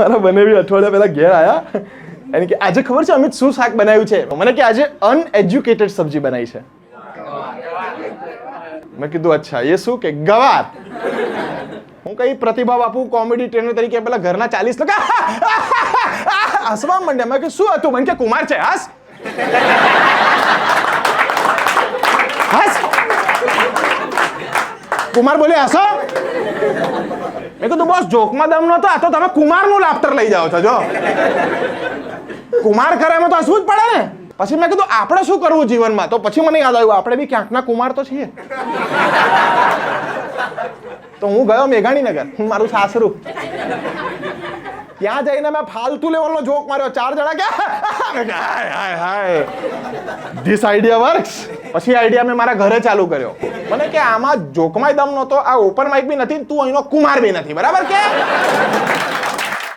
મારા બનેવી અઠવાડિયા પહેલા ઘેર આયા. એને કે, આજે ખબર છે અમિત શું શાક બનાવ્યું છે? મને કે, આજે અનએજ્યુકેટેડ સબ્જી બનાવી છે. મેં કીધું, અચ્છા, એ શું કે, ગવાર? હું કઈ પ્રતિભા આપું કોમેડી ટ્રેનર તરીકે પેલા ઘરના ચાલીસ ટકા હસવા માંડ્યા. મેં કે, શું હતું? મને કે, કુમાર છે, હસ. હસ. કુમાર બોલે, હસો. મેં કીધું, બોસ જોકમાં દમ નતો આ તો તમે કુમારનું લાફ્ટર લઈ જાઓ છો, જો. કુમાર કરે એમાં તો હસવું જ પડે ને. પછી મેં કીધું, આપણે શું કરવું જીવનમાં? તો પછી મને યાદ આવ્યું, આપણે બી ક્યાંકના કુમાર તો છીએ. તો હું ગયો મેઘાણીનગર મારું સાસરું. ત્યાં જઈને મેં ફાલતુ લેવલનો જોક માર્યો, ચાર જણા કે, hi hi this idea works પછી આઈડિયા મેં મારા ઘરે ચાલુ કર્યો. મને કે આમાં જોકમાય દમ નહોતો, આ ઓપન માઇક બી નથી તું અહીંનો કુમાર બી નથી. બરાબર કે?